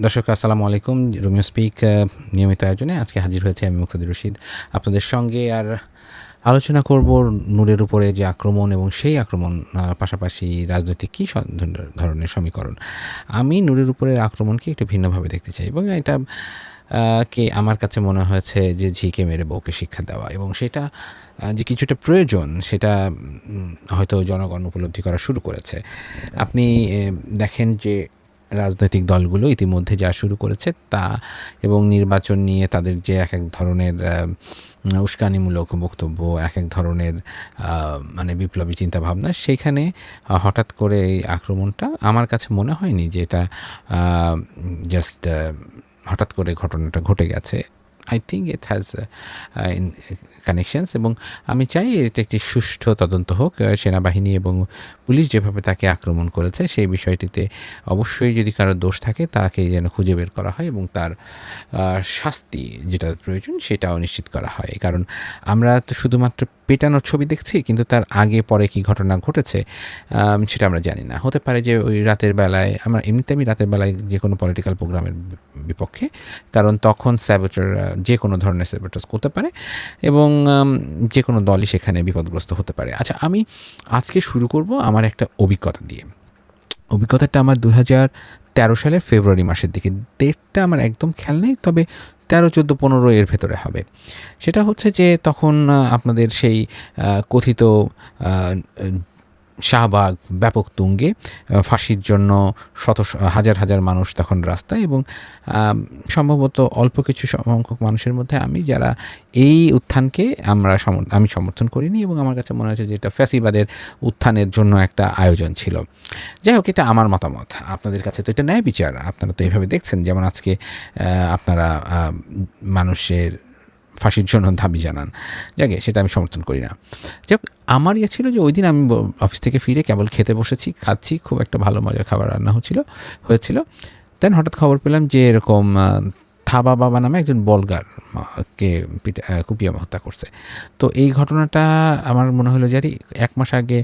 দর্শক, আসসালামু আলাইকুম। রোমিও স্পিক নিয়মিত আয়োজনে আজকে হাজির হয়েছে আমি মুক্তাদির রশিদ। আপনাদের সঙ্গে আর আলোচনা করব নূরের উপরে যে আক্রমণ এবং সেই আক্রমণ পাশাপাশি রাজনৈতিক কী ধরনের- সমীকরণ। আমি নূরের উপরে আক্রমণকে একটু ভিন্নভাবে দেখতে চাই এবং এটা কে আমার কাছে মনে হয়েছে যে ঝিকে মেরে বউকে শিক্ষা দেওয়া এবং সেটা যে কিছুটা প্রয়োজন সেটা হয়তো জনগণ উপলব্ধি করা শুরু করেছে। আপনি দেখেন যে রাজনৈতিক দলগুলো ইতিমধ্যে যা শুরু করেছে তা এবং নির্বাচন নিয়ে তাদের যে এক এক ধরনের উস্কানিমূলক বক্তব্য এক এক ধরনের মানে বিপ্লবী চিন্তাভাবনা সেইখানে আহ, হঠাৎ করে এই আক্রমণটা আমার কাছে মনে হয়নি যে এটা জাস্ট হঠাৎ করে ঘটনাটা ঘটে গেছে। I think it has connections এবং আমি চাই এটা একটি সুষ্ঠু তদন্ত হোক সেনাবাহিনী এবং পুলিশ যেভাবে তাকে আক্রমণ করেছে সেই বিষয়টিতে অবশ্যই যদি কারও দোষ থাকে তাকে যেন খুঁজে বের করা হয় এবং তার শাস্তি যেটা প্রয়োজন সেটাও নিশ্চিত করা হয়। কারণ আমরা তো শুধুমাত্র পেটানোর ছবি দেখছি কিন্তু তার আগে পরে কি ঘটনা ঘটেছে সেটা আমরা জানি না। হতে পারে যে ওই রাতের বেলায়, আমরা এমনিতে আমি রাতের বেলায় যে কোনো পলিটিক্যাল প্রোগ্রামের বিপক্ষে, কারণ তখন স্যাবোটার যে কোনো ধরনের স্যাবোটাস করতে পারে এবং যে কোনো দলই সেখানে বিপদগ্রস্ত হতে পারে। আচ্ছা আমি আজকে শুরু করব আমার একটা অভিজ্ঞতা দিয়ে। অভিজ্ঞতাটা আমার দু হাজার তেরো সালের ফেব্রুয়ারি মাসের দিকে। ডেটটা আমার একদম খেয়াল নেই, তবে তেরো, চোদ্দ, পনেরো এর ভেতরে হবে। সেটা হচ্ছে যে তখন আপনাদের সেই কথিত শাহবাগ, ব্যাপক তুঙ্গে ফাঁসির জন্য শত হাজার হাজার মানুষ তখন রাস্তায় এবং সম্ভবত অল্প কিছু সংখ্যক মানুষের মধ্যে আমি যারা এই উত্থানকে আমরা আমি সমর্থন করিনি এবং আমার কাছে মনে হয়েছে যে এটা ফ্যাসিবাদের উত্থানের জন্য একটা আয়োজন ছিল। যাই হোক, এটা আমার মতামত। আপনাদের কাছে তো এটা ন্যায় বিচার। আপনারা তো এইভাবে দেখছেন। যেমন আজকে আপনারা মানুষের ফাঁসির জন্য দাবি জানান। যাকে সেটা আমি সমর্থন করি না। যাক আমার ইয়ে ছিল যে ওই দিন আমি অফিস থেকে ফিরে কেবল খেতে বসেছি, খাচ্ছি, খুব একটা ভালো মজার খাবার রান্না হচ্ছিল, হয়েছিল। দেন হঠাৎ খবর পেলাম যে এরকম থাবা বাবা নামে একজন বলগার কে কুপিয়ে হত্যা করছে। তো এই ঘটনাটা আমার মনে হলো যে এক মাস আগে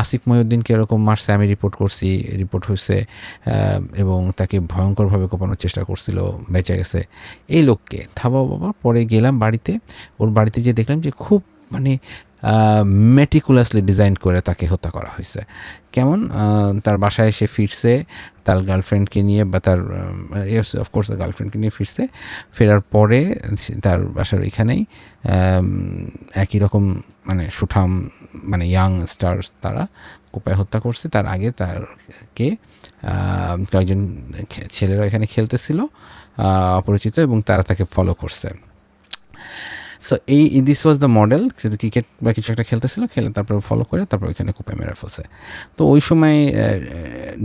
আসিফ মহিউদ্দিনকে এরকম মারছে, আমি রিপোর্ট করছি রিপোর্ট হয়েছে এবং তাকে ভয়ঙ্করভাবে কোপানোর চেষ্টা করছিল, বেঁচে গেছে। এই লোককে, থাবা বাবা, পরে গেলাম বাড়িতে, ওর বাড়িতে যে দেখলাম যে খুব মানে মেটিকুলাসলি ডিজাইন করে তাকে হত্যা করা হয়েছে। কেমন? তার বাসায় এসে ফিরছে, তার গার্লফ্রেন্ডকে নিয়ে বা তার অফকোর্স গার্লফ্রেন্ডকে নিয়ে ফিরছে। ফেরার পরে তার বাসার এখানেই একই রকম মানে সুঠাম মানে ইয়াং স্টার্স তারা কোপায় হত্যা করছে। তার আগে তারকে কয়েকজন ছেলেরা এখানে খেলতেছিল অপরিচিত এবং তারা তাকে ফলো করছে। সো এই দিস ওয়াজ দ্য মডেল কিন্তু ক্রিকেট বা কিছু একটা খেলতেছিল, খেলে তারপর ফলো করে, তারপর ওইখানে কোপে মেরে ফেলছে। তো ওই সময়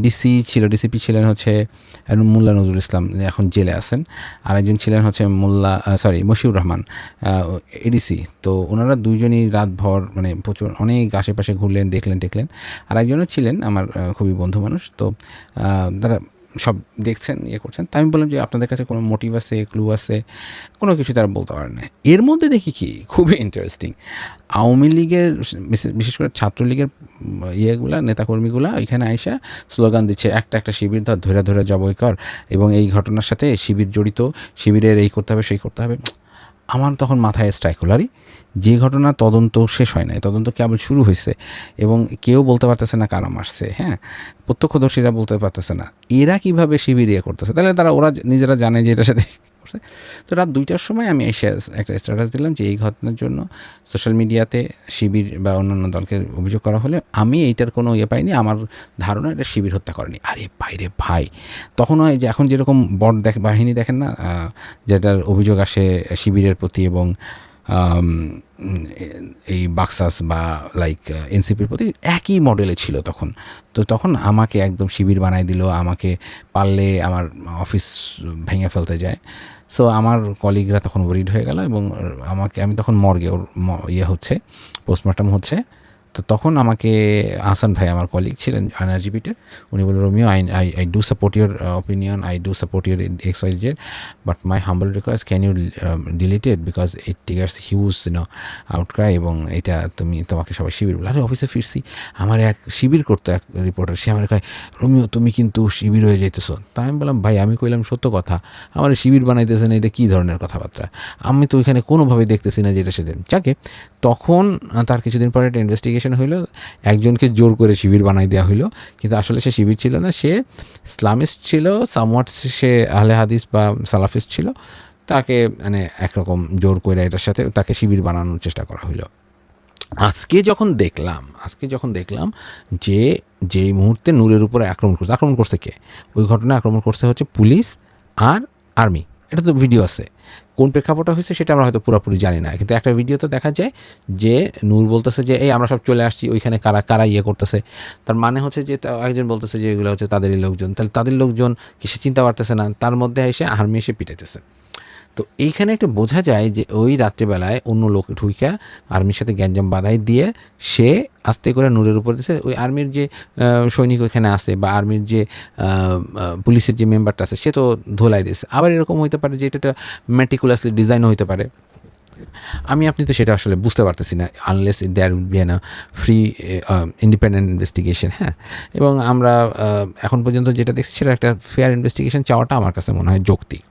ডিসি ছিল ডিসিপি ছিলেন হচ্ছে মোল্লা নজরুল ইসলাম এখন জেলে আছেন। আরেকজন ছিলেন হচ্ছে মোল্লা সরি মশিউর রহমান এডিসি তো ওনারা দুইজনই রাতভর মানে প্রচুর, অনেক আশেপাশে ঘুরলেন, দেখলেন দেখলেন আর একজনও ছিলেন আমার খুবই বন্ধু মানুষ। তো তারা সব দেখছেন ইয়ে করছেন তাই আমি বললাম যে আপনাদের কাছে কোনো মোটিভ আছে ক্লু আছে, কোনো কিছু তারা বলতে পারে না। এর মধ্যে দেখি কি? খুবই ইন্টারেস্টিং আওয়ামী লীগের, বিশেষ করে ছাত্রলীগের ইয়েগুলো, নেতাকর্মীগুলা ওইখানে আইসা স্লোগান দিচ্ছে, একটা একটা শিবির ধর, ধরে ধরে জবই কর। এবং এই ঘটনার সাথে শিবির জড়িত, শিবিরের এই করতে হবে, সেই করতে হবে। আমার তখন মাথায় স্ট্রাইক হলো। আরে, যে ঘটনা তদন্ত শেষ হয় নাই, তদন্ত কেবল শুরু হয়েছে এবং কেউ বলতে পারতেছে না কারা মারছে হ্যাঁ? প্রত্যক্ষদর্শীরা বলতে পারতেছে না। এরা কীভাবে শিবির ইয়ে করতেছে? তাহলে তারা, ওরা নিজেরা জানে যে এটার সাথে করছে। তো রাত দুইটার সময় আমি এসে একটা স্ট্যাটাস দিলাম যে এই ঘটনার জন্য সোশ্যাল মিডিয়াতে শিবির বা অন্যান্য দলকে অভিযোগ করা হলে আমি এইটার কোনো ইয়ে পাইনি, আমার ধারণা এটা শিবির হত্যা করেনি। আরে বাইরে ভাই, তখন হয় যে এখন যেরকম বট দেখ, বাহিনী দেখেন না যেটার অভিযোগ আসে শিবিরের প্রতি এবং এই বাক্সাস বা লাইক এনসিপির প্রতি একই মডেলে ছিল তখন। তো তখন আমাকে একদম শিবির বানাই দিল, আমাকে পারলে আমার অফিস ভেঙে ফেলতে যায়। সো আমার কলিগরা তখন ওরিড হয়ে গেল এবং আমাকে, আমি তখন মর্গে ওর ইয়ে হচ্ছে পোস্টমর্টম হচ্ছে। তো তখন আমাকে আহসান ভাই আমার কলিগ ছিলেন এনার্জিবিটের উনি বললেন Romeo I I I do support your opinion I do support your X Y Z but my humble request can you deleted because it triggers huge you know outcry এবং এটা তুমি, তোমাকে সবাই শিবির বলে, আরে অফিসে ফিরছি। আমার এক শিবির করতো এক রিপোর্টার সে আমার কয় রোমিও তুমি কিন্তু শিবির হয়ে যাইতেছো। তাই আমি বললাম, ভাই, আমি কইলাম সত্য কথা। আমার শিবির বানাইতেছেন এটা কী ধরনের কথাবার্তা? আমি তো ওইখানে কোনোভাবেই দেখতেছি না যেটা সেদিন। যাকে তখন তার কিছুদিন পরে একটা ইনভেস্টিগেশন হইল, একজনকে জোর করে শিবির বানাই দেওয়া হইল, কিন্তু আসলে সে শিবির ছিল না, সে ইসলামিস্ট ছিল সামওয়াট সে আহলে হাদিস বা সালাফিস্ট ছিল, তাকে মানে একরকম জোর করে এটার সাথে তাকে শিবির বানানোর চেষ্টা করা হইল। আজকে যখন দেখলাম, আজকে যখন দেখলাম যে যেই মুহূর্তে নূরের উপরে আক্রমণ করছে আক্রমণ করছে কে? ওই ঘটনায় আক্রমণ করছে হচ্ছে পুলিশ আর আর্মি। এটা তো ভিডিও আছে। কোন প্রেক্ষাপটটা হয়েছে সেটা আমরা হয়তো পুরোপুরি জানি না। কিন্তু একটা ভিডিওতে দেখা যায় যে নূর বলতেছে যে, এই, আমরা সব চলে আসছি, ওইখানে কারা কারা ইয়ে করতেছে? তার মানে হচ্ছে যে একজন বলতেছে যে, এগুলো হচ্ছে তাদেরই লোকজন। তাহলে তাদের লোকজন কি সে চিন্তা পারতেছে না? তার মধ্যে এসে আর্মি এসে পিটাইতেছে। তো এইখানে একটু বোঝা যায় যে ওই রাত্রিবেলায় অন্য লোক ঢুইকা আর্মির সাথে গ্যাঞ্জাম বাধাই দিয়ে সে আস্তে করে নূরের উপর দিচ্ছে ওই আর্মির যে সৈনিক ওইখানে আছে বা আর্মির যে পুলিশের যে মেম্বারটা আছে, সে তো ধোলাই দিয়েছে। আবার এরকম হইতে পারে যে এটা মেটিকুলাসলি ডিজাইনও হইতে পারে। আমি, আপনি তো সেটা আসলে বুঝতে পারতেছি না unless there be an free independent investigation হ্যাঁ। এবং আমরা এখন পর্যন্ত যেটা দেখছি, সেটা একটা ফেয়ার ইনভেস্টিগেশন চাওয়াটা আমার কাছে মনে হয় যৌক্তিক।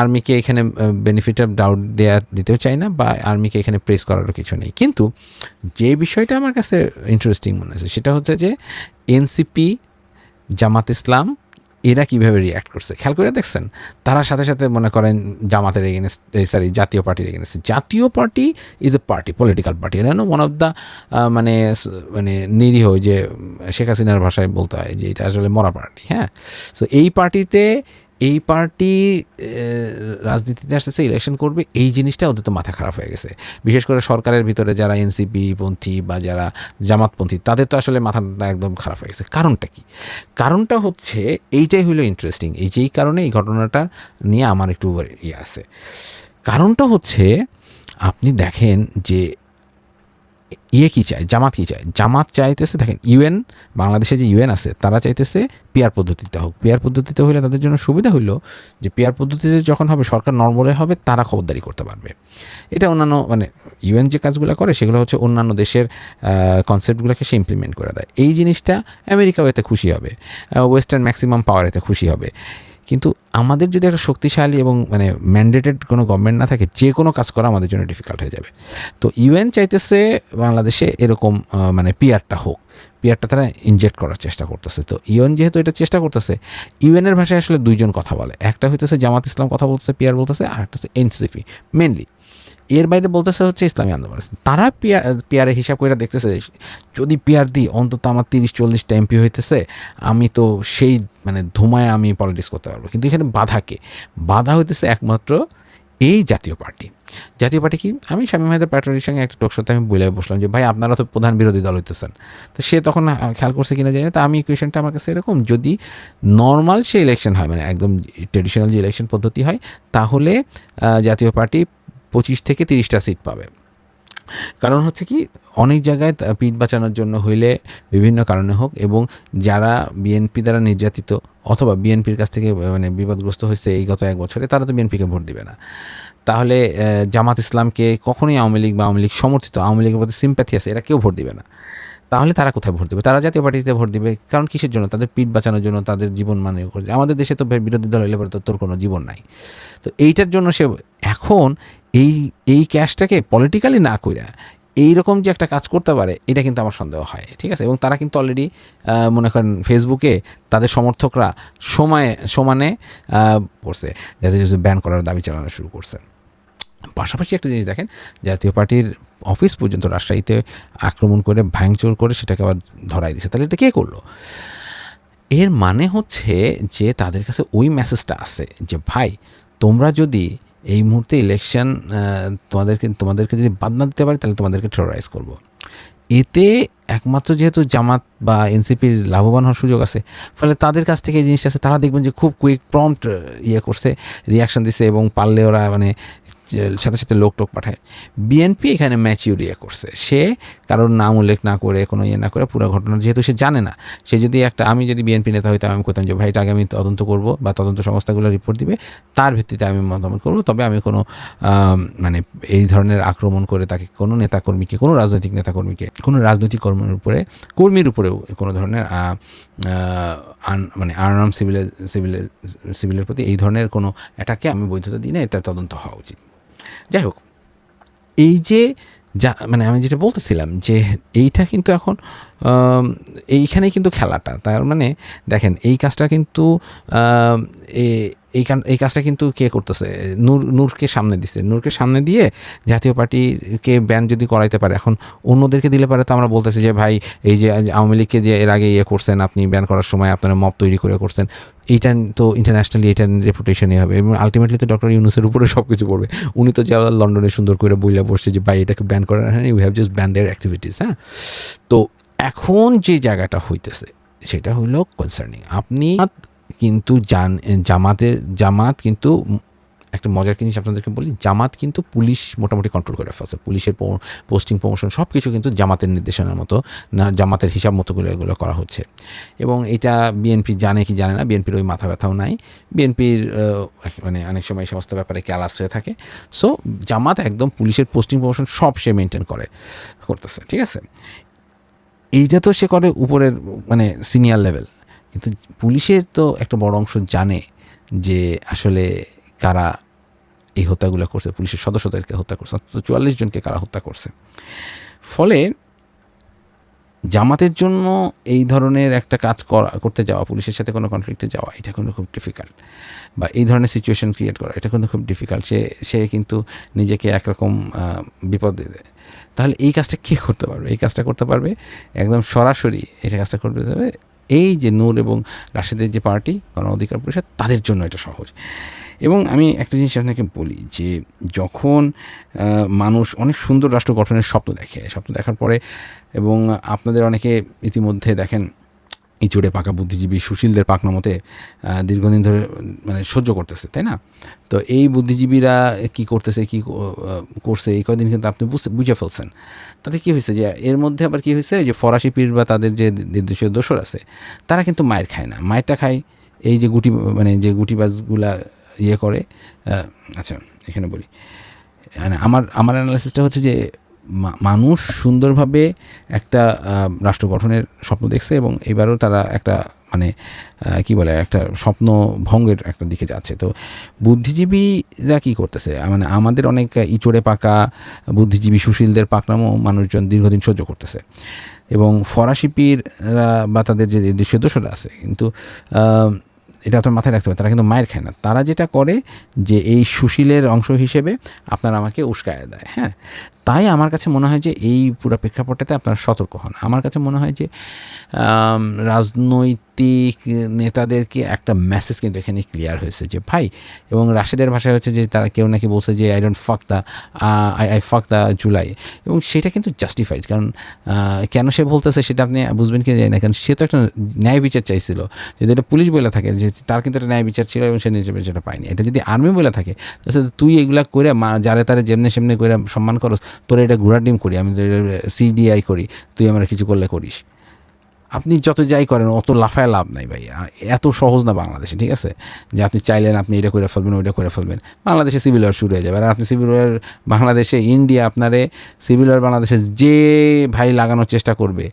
আর্মিকে এখানে বেনিফিট অফ ডাউট দেওয়া দিতেও চাই না বা আর্মিকে এখানে প্রেস করারও কিছু নেই। কিন্তু যে বিষয়টা আমার কাছে ইন্টারেস্টিং মনে হয়েছে, সেটা হচ্ছে যে এনসিপি জামাত ইসলাম, এরা কীভাবে রিয়াক্ট করছে? খেয়াল করে দেখছেন? তারা সাথে সাথে মনে করেন জামাতের এগেনস্ট সরি জাতীয় পার্টির against Jatiya party is a party political party এটা ওয়ান অফ দ্য মানে মানে নিরীহ যে শেখ হাসিনার ভাষায় বলতে হয় যে এটা আসলে মরা পার্টি হ্যাঁ? তো এই পার্টিতে এই পার্টি রাজনীতিতে আসতেছে ইলেকশন করবে, এই জিনিসটা ওদের তো মাথা খারাপ হয়ে গেছে। বিশেষ করে সরকারের ভিতরে যারা এনসিপি পন্থী বা যারা জামাতপন্থী, তাদের তো আসলে মাথাটা একদম খারাপ হয়ে গেছে। কারণটা কি? কারণটা হচ্ছে, এইটাই হলো ইন্টারেস্টিং এই যেই কারণে এই ঘটনাটা নিয়ে আমার একটু ইয়ে আছে। কারণটা হচ্ছে, আপনি দেখেন যে ইয়ে কী চায়? জামাত কী চায়? জামাত চাইতেছে, দেখেন, ইউএন, বাংলাদেশে যে ইউএন আছে, তারা চাইতেছে পিয়ার পদ্ধতিতে হোক। পিয়ার পদ্ধতিতে হলে তাদের জন্য সুবিধা হইল যে পিয়ার পদ্ধতিতে যখন হবে, সরকার নর্মলে হবে, তারা খবরদারি করতে পারবে। এটা অন্যান্য মানে ইউএন যে কাজগুলো করে, সেগুলো হচ্ছে অন্যান্য দেশের কনসেপ্টগুলোকে সে ইমপ্লিমেন্ট করে দেয়। এই জিনিসটা আমেরিকাও এতে খুশি হবে। ওয়েস্টার্ন ম্যাক্সিমাম পাওয়ার এতে খুশি হবে। কিন্তু আমাদের যদি একটা শক্তিশালী এবং মানে ম্যান্ডেটেড কোনো গভর্নমেন্ট না থাকে, যে কোনো কাজ করা আমাদের জন্য ডিফিকাল্ট হয়ে যাবে। তো ইউএন চাইতেছে বাংলাদেশে এরকম মানে পিয়ারটা হোক। পিয়ারটা তারা ইনজেক্ট করার চেষ্টা করতেছে। তো ইউএন যেহেতু এটা চেষ্টা করতেছে ইউএনের ভাষায় আসলে দুইজন কথা বলে। একটা হইতেছে জামাত ইসলাম কথা বলতেছে পিয়ার বলতেছে, আর একটা হচ্ছে এনসিপি মেনলি এর বাইরে বলতেছে হচ্ছে ইসলামী আন্দোলন। তারা পিয়ার পিয়ারের হিসাব করে দেখতেছে, যদি পিয়ার দিই, অন্তত আমার তিরিশ চল্লিশটা এমপি হইতেছে, আমি তো সেই মানে ধুমায় আমি পলিটিক্স করতে পারব। কিন্তু এখানে বাধাকে বাধা হইতেছে একমাত্র এই জাতীয় পার্টি। জাতীয় পার্টি কি? আমি স্বামী মাহিদের প্যাটারির সঙ্গে একটা টকশোতে আমি বলে বসলাম যে, ভাই, আপনারা তো প্রধান বিরোধী দল হইতেছেন। তো সে তখন খেয়াল করছে কিনা জানি তা আমি কোয়েশনটা আমার কাছে এরকম, যদি নর্মাল সে ইলেকশন হয় মানে একদম ট্রেডিশনাল যে ইলেকশন পদ্ধতি হয়, তাহলে জাতীয় পার্টি পঁচিশ থেকে তিরিশটা সিট পাবে। কারণ হচ্ছে কি, অনেক জায়গায় পিঠ বাঁচানোর জন্য হইলে বিভিন্ন কারণে হোক এবং যারা বিএনপি দ্বারা নির্যাতিত অথবা বিএনপির কাছ থেকে মানে বিপদগ্রস্ত হয়েছে এই গত এক বছরে, তারা তো বিএনপিকে ভোট দিবে না। তাহলে জামাত ইসলামকে কখনোই আওয়ামী লীগ বা আওয়ামী লীগ সমর্থিত, আওয়ামী লীগের প্রতি সিম্প্যাথি আছে, এরা কেউ ভোট দিবে না। তাহলে তারা কোথায় ভোট দেবে? তারা জাতীয় পার্টিতে ভোট দিবে, কারণ কিসের জন্য? তাদের পিঠ বাঁচানোর জন্য তাদের জীবন মানে করছে। আমাদের দেশে তো বিরোধী দল হইলে পরে তোর কোনো জীবন নাই। তো এইটার জন্য সে এখন এই এই ক্যাশটাকে পলিটিক্যালি না কইরা এই রকম যে একটা কাজ করতে পারে, এটা কিন্তু আমার সন্দেহ হয়, ঠিক আছে? এবং তারা কিন্তু অলরেডি মনে করেন ফেসবুকে তাদের সমর্থকরা সময়ে, সমানে করছে, যাতে ব্যান করার দাবি চালানো শুরু করছে। পাশাপাশি একটা জিনিস দেখেন, জাতীয় পার্টির অফিস পর্যন্ত রাজশাহীতে আক্রমণ করে, ভাঙচুর করে সেটাকে আবার ধরাই দিছে। তাহলে এটা কে করল? এর মানে হচ্ছে যে তাদের কাছে ওই মেসেজটা আছে যে, ভাই, তোমরা যদি এই মুহূর্তে ইলেকশন তোমাদেরকে তোমাদেরকে যদি বাদ না দিতে পারি, তাহলে তোমাদেরকে টেরোরাইজ করব। এতে একমাত্র যেহেতু জামাত বা এনসিপির লাভবান হওয়ার সুযোগ আছে, ফলে তাদের কাছ থেকে এই জিনিসটা আছে, তারা দেখবেন যে খুব কুইক প্রম্পট ইয়ে করছে রিয়াকশান দিছে এবং পারলে ওরা মানে সাথে সাথে লোক টোক পাঠায়। বিএনপি এখানে ম্যাচিউর ইয়ে করছে। সে কারোর নাম উল্লেখ না করে, কোনো ইয়ে না করে পুরো ঘটনা যেহেতু সে জানে না, সে যদি একটা, আমি যদি বিএনপি নেতা হইতাম আমি করতাম যে, ভাই আগে আমি তদন্ত করব বা তদন্ত সংস্থাগুলো রিপোর্ট দিবে, তার ভিত্তিতে আমি মতামত করব। তবে আমি কোনো মানে এই ধরনের আক্রমণ করে তাকে কোনো নেতাকর্মীকে, কোনো রাজনৈতিক নেতাকর্মীকে, কোনো রাজনৈতিক কর্মীর উপরে, কর্মীর উপরেও কোনো ধরনের মানে আর্নাম সিভিলের সিভিলের সিভিলের প্রতি এই ধরনের কোনো অ্যাটাকে আমি বৈধতা দিই না, এটা তদন্ত হওয়া উচিত। যাই হোক, এই যে যা মানে আমি যেটা বলতেছিলাম যে এইটা কিন্তু এখন এইখানে এইখানেই কিন্তু খেলাটা। তার মানে দেখেন, এই কাজটা কিন্তু এই এই কাজটা কিন্তু কে করতেছে? নূর নূরকে সামনে দিছে। নূরকে সামনে দিয়ে জাতীয় পার্টিকে ব্যান যদি করাইতে পারে, এখন অন্যদেরকে দিলে পারে তো আমরা বলতেছি যে, ভাই, এই যে আওয়ামী লীগকে যে এর আগে ইয়ে করছেন, আপনি ব্যান করার সময় আপনারা মপ তৈরি করে করছেন। এইটা তো ইন্টারন্যাশনালি এটা রেপুটেশনই হবে এবং আলটিমেটলি তো ডক্টর ইউনুসের উপরে সব কিছু পড়বে। উনি তো যা লন্ডনে সুন্দর করে বইলা বসছে যে, ভাই, এটাকে ব্যান করার হ্যাঁ we have just ban their activities হ্যাঁ? তো এখন যে জায়গাটা হইতেছে, সেটা হইল কনসার্নিং আপনি কিন্তু জান জামাতের জামাত কিন্তু একটা মজার জিনিস আপনাদেরকে বলি? জামাত কিন্তু পুলিশ মোটামুটি কন্ট্রোল করে ফেলছে। পুলিশের পোস্টিং প্রমোশন সব কিছু কিন্তু জামাতের নির্দেশনার মতো, না, জামাতের হিসাব মতোগুলো এগুলো করা হচ্ছে। এবং এটা বিএনপি জানে কি জানে না বিএনপির ওই মাথা ব্যথাও নাই। বিএনপির মানে অনেক সময় এই সমস্ত ব্যাপারে ক্যালাস হয়ে থাকে। সো জামাত একদম পুলিশের পোস্টিং প্রমোশন সব সে মেনটেন করে, করতেছে, ঠিক আছে? এইটা তো সে করে উপরের মানে সিনিয়র লেভেল কিন্তু পুলিশের তো একটা বড় অংশ জানে যে আসলে কারা এই হত্যাগুলো করছে, পুলিশের সদস্যদেরকে হত্যা করছে, অন্তত চুয়াল্লিশ জনকে কারা হত্যা করছে। ফলে জামাতের জন্য এই ধরনের একটা কাজ করা, করতে যাওয়া, পুলিশের সাথে কোনো কনফ্লিক্টে যাওয়া, এটা কিন্তু খুব ডিফিকাল্ট বা এই ধরনের সিচুয়েশন ক্রিয়েট করা, এটা কিন্তু খুব ডিফিকাল্ট সে সে কিন্তু নিজেকে একরকম বিপদ দিয়ে দেয়। তাহলে এই কাজটা কে করতে পারবে? এই কাজটা করতে পারবে? একদম সরাসরি এটা কাজটা করতে পারবে এই যে নূর এবং রাশেদের যে পার্টি, গণ অধিকার পরিষদ, তাদের জন্য এটা সহজ। এবং আমি একটা জিনিস আপনাকে বলি যে, যখন মানুষ অনেক সুন্দর রাষ্ট্র গঠনের স্বপ্ন দেখে, স্বপ্ন দেখার পরে এবং আপনাদের অনেকে ইতিমধ্যে দেখেন ইঁচড়ে পাকা বুদ্ধিজীবী সুশীলদের পাকনামতে দীর্ঘদিন ধরে মানে সহ্য করতেছে, তাই না? তো এই বুদ্ধিজীবীরা কি করতেছে, কি করছে, এই কদিন কিন্তু আপনি বুঝতে, বুঝে ফেলছেন। তাতে কি হয়েছে যে, এর মধ্যে আবার কি হয়েছে, যে ফরাসি পীর বা তাদের যে দেশীয় দোসর আছে, তারা কিন্তু মায়ের খায় না। মায়েরটা খায়, এই যে গুটি মানে যে গুটিবাজগুলা ইয়ে করে আচ্ছা এখানে বলি। মানে আমার আমার অ্যানালাইসিসটা হচ্ছে যে মানুষ সুন্দরভাবে একটা রাষ্ট্র গঠনের স্বপ্ন দেখছে এবং এবারও তারা একটা মানে কি বলে, একটা স্বপ্ন ভঙ্গের একটা দিকে যাচ্ছে। তো বুদ্ধিজীবীরা কি করতেছে? মানে আমাদের অনেক ইচড়ে পাকা বুদ্ধিজীবী সুশীলদের পাকনামও মানুষজন দীর্ঘদিন সহ্য করতেছে। এবং ফরাসি পীররা বা তাদের যে দেশীয় দোষরা আছে, কিন্তু এটা আপনার মাথায় রাখতে হবে তারা কিন্তু মায়ের খায় না। তারা যেটা করে যে এই সুশীলের অংশ হিসেবে আপনার আমাকে উস্কায় দেয় হ্যাঁ? তাই আমার কাছে মনে হয় যে এই পুরো প্রেক্ষাপটটাতে আপনারা সতর্ক হন। আমার কাছে মনে হয় যে আম, রাজনৈতিক নেতাদেরকে একটা মেসেজ কিন্তু এখানে ক্লিয়ার হয়েছে যে, ভাই, এবং রাশেদের ভাষায় হচ্ছে যে, তারা কেউ নাকি বলছে যে I don't fuck the I I fuck the July এবং সেটা কিন্তু জাস্টিফাইড কারণ কেন সে বলতেছে সেটা আপনি বুঝবেন কি জানি না, কারণ সে তো একটা ন্যায় বিচার চাইছিল। যদি এটা পুলিশ বলে থাকে, যে তার কিন্তু একটা ন্যায় বিচার ছিল এবং সে নিজে সেটা পায়নি। এটা যদি আর্মি বলে থাকে তুই এগুলা করে যারে তারে যেমনি সেমনি করে সম্মান করস, তোর এটা ঘোড়ার ডিম করি, আমি সিডিআই করি, তুই আমার কিছু করলে করিস। আপনি যত যাই করেন, অত লাফায় লাভ নাই ভাই এত সহজ না বাংলাদেশে, ঠিক আছে? যে আপনি চাইলেন আপনি এটা করে ফেলবেন, ওইটা করে ফেলবেন। বাংলাদেশে সিভিল ওয়ার শুরু হয়ে যাবে। আর আপনি সিভিল ওয়ার বাংলাদেশে ইন্ডিয়া আপনারে সিভিল ওয়ার বাংলাদেশে যে ভাই লাগানোর চেষ্টা করবে,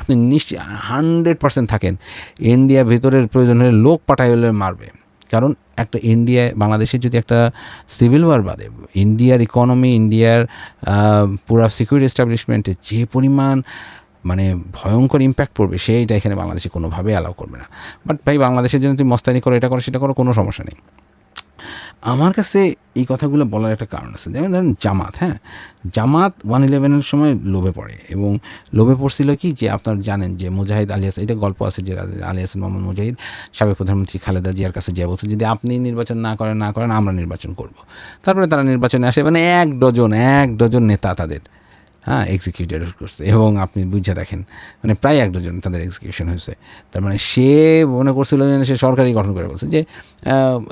আপনি নিশ্চয় হান্ড্রেড পার্সেন্ট থাকেন। ইন্ডিয়া ভেতরের প্রয়োজন হলে লোক পাঠাই হলে মারবে। কারণ একটা ইন্ডিয়ায় বাংলাদেশে যদি একটা সিভিল ওয়ার বাদে ইন্ডিয়ার ইকোনমি ইন্ডিয়ার পুরা সিকিউরিটি এস্টাবলিশমেন্টে যে পরিমাণ মানে ভয়ঙ্কর ইম্প্যাক্ট পড়বে সেইটা এখানে বাংলাদেশে কোনোভাবে অ্যালাউ করবে না। বাট ভাই, বাংলাদেশের জন্য তুমি মস্তানি করো, এটা করো, সেটা করো, কোনো সমস্যা নেই। আমার কাছে এই কথাগুলো বলার একটা কারণ আছে। যেমন ধরেন জামাত হ্যাঁ? জামাত ওয়ান ইলেভেনের সময় লোভে পড়ে এবং লোভে পড়ছিল কি? যে আপনার জানেন যে মুজাহিদ আলিয়াস এটা গল্প আছে যে আলিয়াসিন মোহাম্মদ মুজাহিদ, সাবেক প্রধানমন্ত্রী খালেদা জিয়ার কাছে যে বলছে যদি আপনি নির্বাচন না করেন না করেন, আমরা নির্বাচন করব। তারপরে তারা নির্বাচনে আসে মানে এক ডজন এক ডজন নেতা তাদের। হ্যাঁ এক্সিকিউটেড করছে। এবং আপনি বুঝে দেখেন মানে প্রায় এক ডজন তাদের এক্সিকিউশন হয়েছে। তার মানে সে মনে করছিল যে সে সরকারি গঠন করে বলছে যে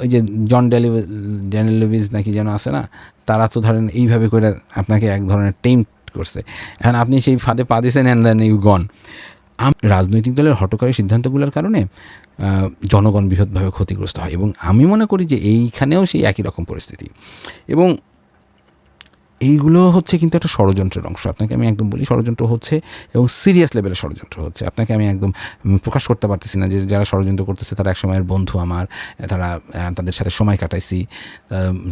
ওই যে জন ডেলি ড্যানিয়েল লুইস নাকি যেন আছে না, তারা তো ধরেন এইভাবে করে আপনাকে এক ধরনের টেম করছে। এখন আপনি সেই ফাঁদে পা দিয়েছেন অ্যান্ড দেন ইউ গন রাজনৈতিক দলের হটকারী সিদ্ধান্তগুলোর কারণে জনগণ বৃহৎভাবে ক্ষতিগ্রস্ত হয়। এবং আমি মনে করি যে এইখানেও সেই একই রকম পরিস্থিতি। এবং এইগুলো হচ্ছে কিন্তু একটা ষড়যন্ত্রের অংশ। আপনাকে আমি একদম বলি ষড়যন্ত্র হচ্ছে এবং সিরিয়াস লেভেলের ষড়যন্ত্র হচ্ছে। আপনাকে আমি একদম প্রকাশ করতে পারতেছি না যে যারা ষড়যন্ত্র করতেছে তারা একসময়ের বন্ধু আমার, তারা তাদের সাথে সময় কাটাইছি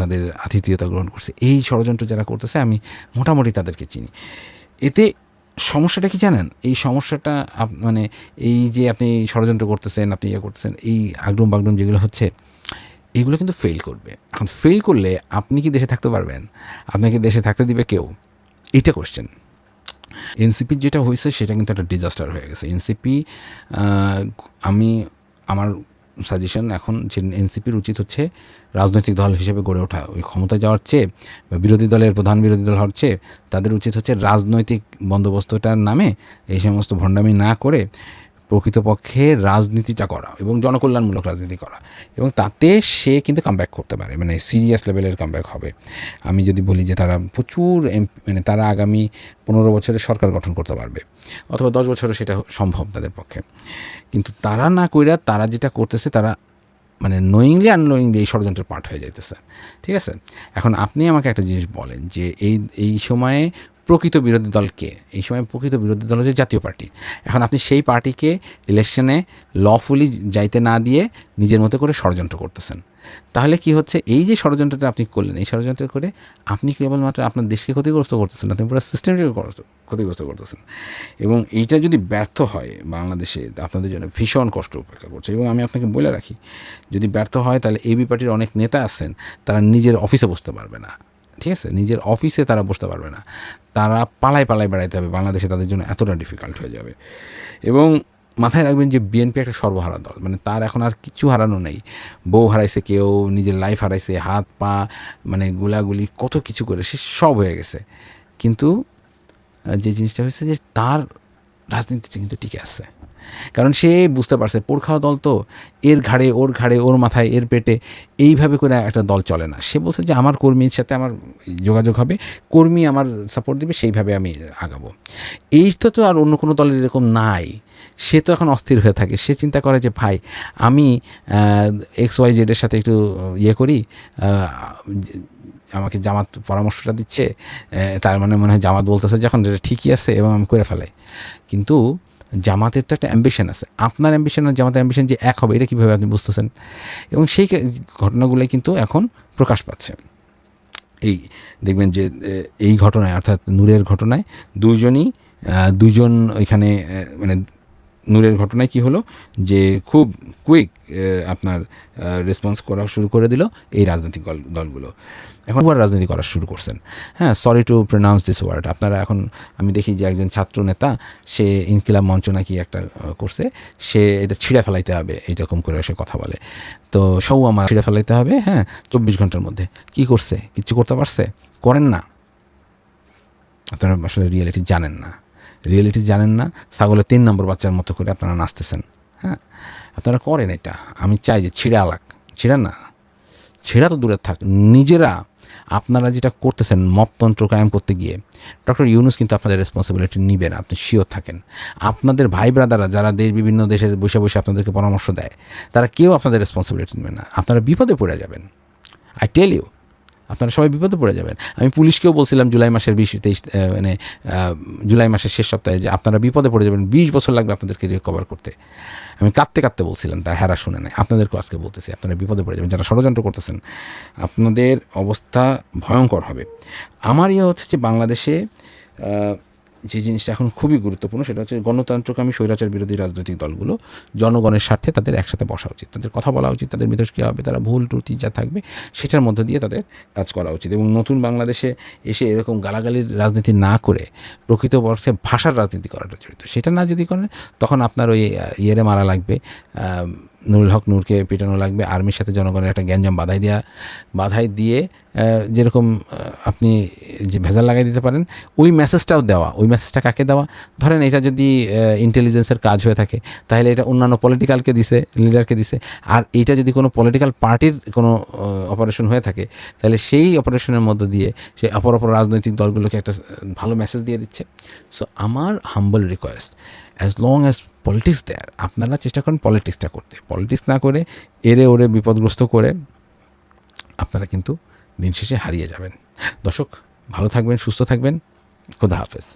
তাদের আতিথেয়তা গ্রহণ করছে। এই ষড়যন্ত্র যারা করতেছে আমি মোটামুটি তাদেরকে চিনি। এতে সমস্যাটা কি জানেন? এই সমস্যাটা মানে এই যে আপনি ষড়যন্ত্র করতেছেন, আপনি ইয়ে করতেছেন, এই আগডুম বাগডুম যেগুলো হচ্ছে এগুলো কিন্তু ফেল করবে। এখন ফেল করলে আপনি কি দেশে থাকতে পারবেন? আপনাকে দেশে থাকতে দিবে কেউ? এইটা কোশ্চেন এনসিপির যেটা হয়েছে সেটা কিন্তু একটা ডিজাস্টার হয়ে গেছে। এনসিপি আমি, আমার সাজেশন এখন যে এনসিপির উচিত হচ্ছে রাজনৈতিক দল হিসেবে গড়ে ওঠা। ওই ক্ষমতায় যাওয়ার চেয়ে বা বিরোধী দলের প্রধান বিরোধী দল হওয়ার চেয়ে তাদের উচিত হচ্ছে রাজনৈতিক বন্দোবস্তটার নামে এই সমস্ত ভণ্ডামি না করে প্রকৃতপক্ষে রাজনীতিটা করা এবং জনকল্যাণমূলক রাজনীতি করা। এবং তাতে সে কিন্তু কামব্যাক করতে পারে। মানে সিরিয়াস লেভেলের কামব্যাক হবে। আমি যদি বলি যে তারা প্রচুর মানে তারা আগামী পনেরো বছরে সরকার গঠন করতে পারবে। অথবা দশ বছরে সেটা সম্ভব তাদের পক্ষে। কিন্তু তারা না কইরা তারা যেটা করতেছে, তারা মানে নোয়িংলি আননোয়িংলি এই ষড়যন্ত্রের পার্ট হয়ে যাইতেছে। ঠিক আছে? এখন আপনি আমাকে একটা জিনিস বলেন যে এই এই সময়ে প্রকৃত বিরোধী দল কে? এই সময় প্রকৃত বিরোধী দল হচ্ছে জাতীয় পার্টি। এখন আপনি সেই পার্টিকে ইলেকশনে লফুলি যাইতে না দিয়ে নিজের মতো করে ষড়যন্ত্র করতেছেন। তাহলে কি হচ্ছে? এই যে ষড়যন্ত্রটা আপনি করলেন, এই ষড়যন্ত্র করে আপনি কেবলমাত্র আপনার দেশকে ক্ষতিগ্রস্ত করতেছেন আপনি পুরো সিস্টেমকে ক্ষতিগ্রস্ত করতেছেন। এবং এইটা যদি ব্যর্থ হয় বাংলাদেশে, আপনাদের জন্য ভীষণ কষ্ট উপেক্ষা করছে। এবং আমি আপনাকে বলে রাখি, যদি ব্যর্থ হয় তাহলে এবি পার্টির অনেক নেতা আছেন, তারা নিজের অফিসে বসতে পারবে না। ঠিক আছে? নিজের অফিসে তারা বসতে পারবে না। তারা পালায় পালায় বেড়াইতে হবে। বাংলাদেশে তাদের জন্য এতটা ডিফিকাল্ট হয়ে যাবে। এবং মাথায় রাখবেন যে বিএনপি একটা সর্বহারা দল। মানে তার এখন আর কিছু হারানো নেই। বউ হারাইছে কেউ, নিজের লাইফ হারাইছে, হাত, পা মানে গুলাগুলি, কত কিছু করে সে সব হয়ে গেছে। কিন্তু যে জিনিসটা হয়েছে যে তার রাজনীতিটা কিন্তু টিকে আছে। কারণ সে বুঝতে পারছে পোরখাওয়া দল তো, এর ঘাড়ে, ওর ঘাড়ে, ওর মাথায়, এর পেটে, এইভাবে করে একটা দল চলে না। সে বলছে যে, আমার কর্মীর সাথে আমার যোগাযোগ হবে, কর্মী আমার সাপোর্ট দিবে, সেইভাবে আমি আগাবো। এইটা তো আর অন্য কোনো দলের এরকম নাই। সে তো এখন অস্থির হয়ে থাকে। সে চিন্তা করে যে, ভাই, আমি এক্স ওয়াই জেডের সাথে একটু ইয়ে করি আমাকে জামাত পরামর্শটা দিচ্ছে তার মানে মনে হয় জামাত বলতেছে যখন যেটা ঠিকই আছে এবং আমি করে ফেলাই। কিন্তু জামাতের তো একটা অ্যাম্বিশন আছে। আপনার অ্যাম্বিশন আর জামাতের অ্যাম্বিশন যে এক হবে এটা কীভাবে আপনি বুঝতেছেন? এবং সেই ঘটনাগুলোই কিন্তু এখন প্রকাশ পাচ্ছে। এই দেখবেন যে এই ঘটনায় অর্থাৎ নূরের ঘটনায় দুজনই আহ, দুইজন ওইখানে মানে নূরের ঘটনায় কি হলো? যে খুব কুইক আপনার রেসপন্স করা শুরু করে দিল এই রাজনৈতিক দল দলগুলো। এখন আবার রাজনীতি করা শুরু করছেন। হ্যাঁ sorry to pronounce this word আপনারা এখন আমি দেখি যে একজন ছাত্র নেতা, সে ইনকিলাব মঞ্চ নাকি একটা করছে, সে এটা ছিঁড়ে ফেলাইতে হবে, এইরকম করে সে কথা বলে। তো সৌ আমার ছিঁড়ে ফেলাইতে হবে হ্যাঁ চব্বিশ ঘণ্টার মধ্যে। কি করছে? কিছু করতে পারছে? করেন না। আপনারা আসলে রিয়েলিটি জানেন না। রিয়েলিটি জানেন না, ছাগলের তিন নম্বর বাচ্চার মতো করে আপনারা নাচতেছেন। হ্যাঁ আপনারা করেন এটা। আমি চাই যে ছিঁড়ে আলাক। ছিঁড়া না। ছেঁড়া তো দূরে থাক। নিজেরা আপনারা যেটা করতেছেন, মপতন্ত্র কায়েম করতে গিয়ে, ডক্টর ইউনুস কিন্তু আপনাদের রেসপন্সিবিলিটি নিবে না, আপনি শিওর থাকেন। আপনাদের ভাই ব্রাদাররা যারা দেশ, বিভিন্ন দেশের বসে বসে আপনাদেরকে পরামর্শ দেয়, তারা কেউ আপনাদের রেসপন্সিবিলিটি নেবে না, আপনারা বিপদে পড়ে যাবেন। আই টেল ইউ আপনারা সবাই বিপদে পড়ে যাবেন। আমি পুলিশকেও বলছিলাম জুলাই মাসের বিশ, তেইশ মানে জুলাই মাসের শেষ সপ্তাহে যে আপনারা বিপদে পড়ে যাবেন, বিশ বছর লাগবে আপনাদেরকে রিকভার করতে। আমি কাঁদতে কাঁদতে বলছিলাম, তার হেরা শুনে নেয় আপনাদেরকেও আজকে বলতেছি, আপনারা বিপদে পড়ে যাবেন। যারা ষড়যন্ত্র করতেছেন, আপনাদের অবস্থা ভয়ঙ্কর হবে। আমার ইয়ে হচ্ছে যে বাংলাদেশে যে জিনিসটা এখন খুবই গুরুত্বপূর্ণ, সেটা হচ্ছে গণতন্ত্রকামী স্বৈরাচার বিরোধী রাজনৈতিক দলগুলো জনগণের স্বার্থে তাদের একসাথে বসা উচিত। তাদের কথা বলা উচিত, তাদের মিথস্ক্রিয়া হবে, তারা ভুল ত্রুটি যা থাকবে সেটার মধ্য দিয়ে তাদের কাজ করা উচিত। এবং নতুন বাংলাদেশে এসে এরকম গালাগালির রাজনীতি না করে প্রকৃত অর্থে ভাষার রাজনীতি করাটা জড়িত সেটা না যদি করেন, তখন আপনার ওই ইয়েরে মারা লাগবে নুরুল হক নূরকে পেটানো লাগবে। আর্মির সাথে জনগণের একটা গ্যাঞ্জাম বাধাই দেওয়া বাধাই দিয়ে যেরকম আপনি যে ভেজাল লাগাই দিতে পারেন, ওই মেসেজটাও দেওয়া। ওই মেসেজটা কাকে দেওয়া? ধরেন এটা যদি ইন্টেলিজেন্সের কাজ হয়ে থাকে, তাহলে এটা অন্যান্য পলিটিক্যালকে দিছে লিডারকে দিছে। আর এইটা যদি কোনো পলিটিক্যাল পার্টির কোনো অপারেশন হয়ে থাকে, তাহলে সেই অপারেশনের মধ্য দিয়ে সে অপর অপর রাজনৈতিক দলগুলোকে একটা ভালো মেসেজ দিয়ে দিচ্ছে। সো আমার humble request as long as politics there আপনারা চেষ্টা করেন পলিটিক্সটা করতে। পলিটিক্স না করে এরে ওরে বিপদগ্রস্ত করে আপনারা কিন্তু দিন শেষে হারিয়ে যাবেন। দর্শক, ভালো থাকবেন, সুস্থ থাকবেন। খোদা হাফেজ।